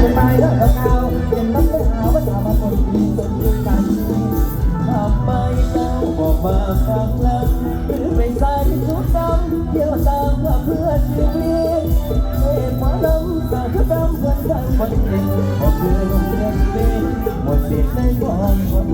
เป็นไปแล้วเก่ายังนับไม่หาว่าจะมาคนดีจนยุคกันทำไมเจ้าบอกมาครั้งละหรือไปใส่ชุดดำเที่ยวตามว่าเพื่อนชีวิตเอ็มมาดำใส่ชุดดำวันทั้งวันเองบอกคือโรงเรียนเป็นหมดสิทธิ์ในความ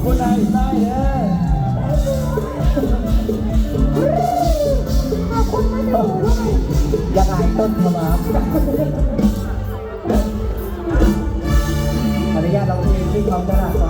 ขอบคุณนายได้เด้อยังไงต้นขมามขออนุญาตเราเพลงที่ควาตลาดก่อ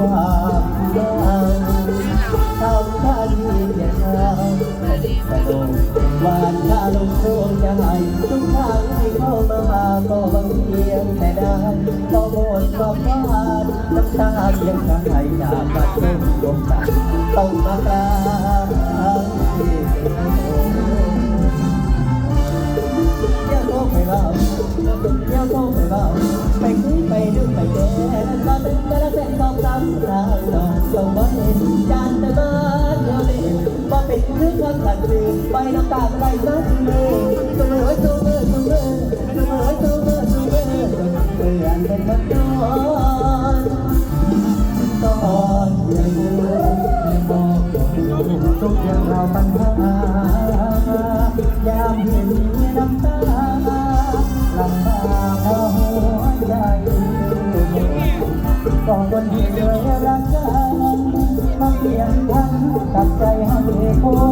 ความยาทำท่าที่เพียงเท้าสนุกหวานถ้าลงโชคจะให้ทุกทางที่เข้ามาหาก็บางเพียงแต่ได้พอหมดความหวานน้ำตาเพียังกระหายจากบัดนุ่มดวงตาต้องมากราบอย่าโทษไปเราอย่าโทษไปเราไปคุยไปดูไปแก่ก็ตึงแต่ละเส้นสอง สามทางดอกส่งบ่เห็นจานแต่บ้านเดียวเด่นบ่เป็นเรื่องความตัดสินไปน้ำตาไหลมาถึงมือตัวมือตัวมือตัวมือตัวมือตัวมือตัวมือเปลี่ยนเป็นมันนอนตอนยังยังบอกทุกอย่างเราปัญหายามเห็น คนที่เคยรักกันมาเปลี่ยนทันตัดใจให้คน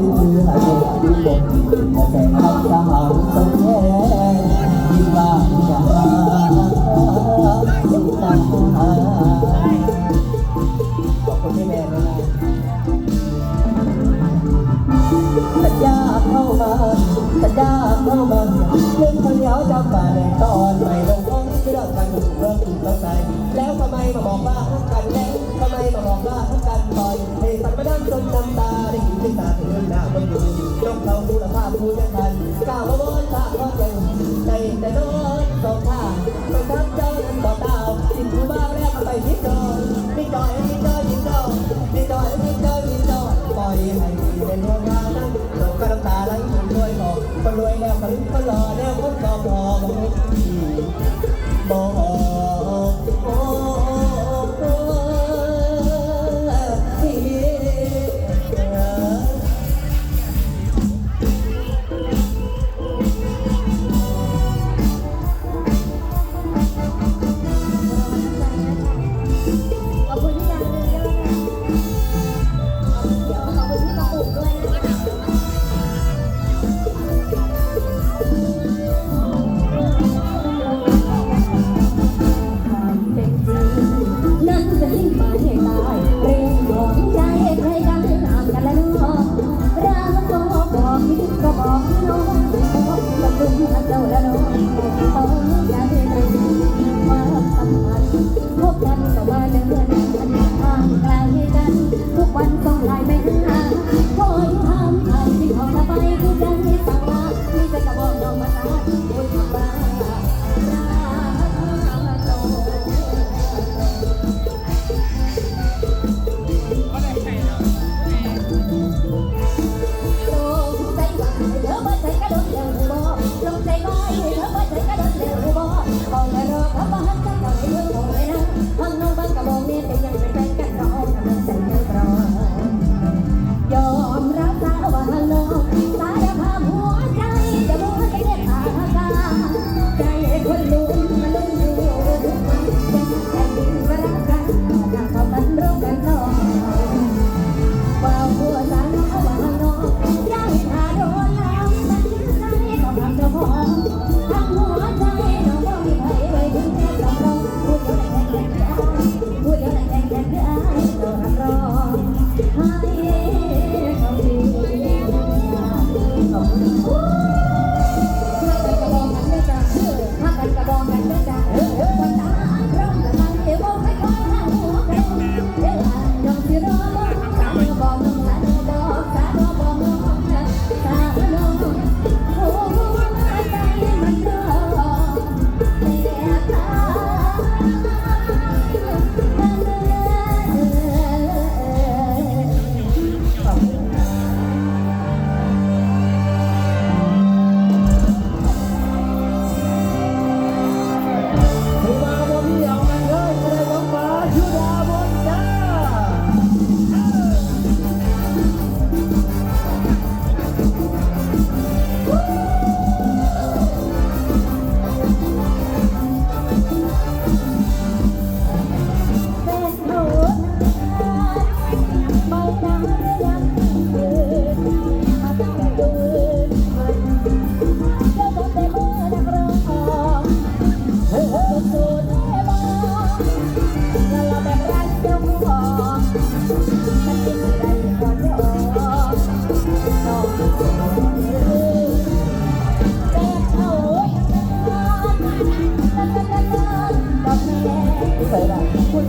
องขอยืนหายใจบนแต่คำสาวต้องแย่ยิ่งบ้าอย่ามายิ่งตาขอบคุณพี่แม่ด้วยนะสัญญาเข้ามาสัญญาเข้ามาเรื่องคนเหนียวจำมานตอนไม่ลงห้องที่เรากันถูกเริ่มถูกต้องใจแล้วทำไมมาบอกว่ารักกันแล้วทำไมมาบอกว่ารักกันบ่อยให้สันมาดังจนน้ำ เราดูแลภาพผู้ยังทันก้าวมาบน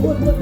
вот, вот.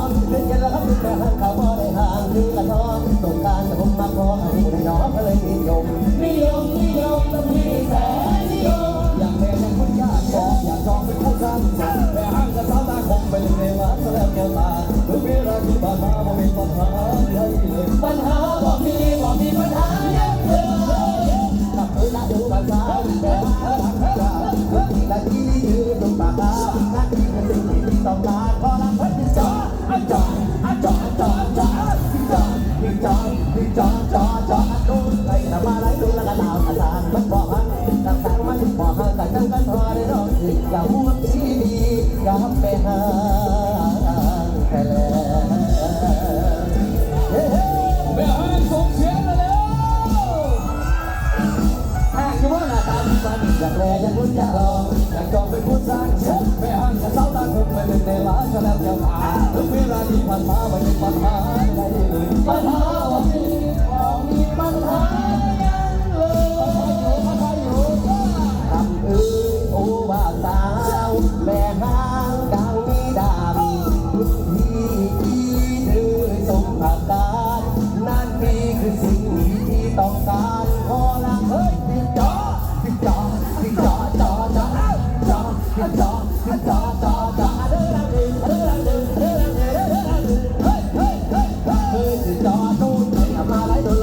alta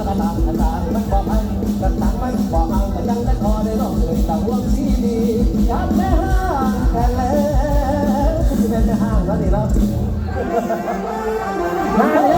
กระตามกระตามมันบอกให้กระตามไม่บอกเอาแต่ยังได้คอได้ร้องเลยแต่ห่วงสีดีอยากแม่ห้างแค่แล้วที่เป็นแม่ห้างแล้วนี่เรามาแล้ว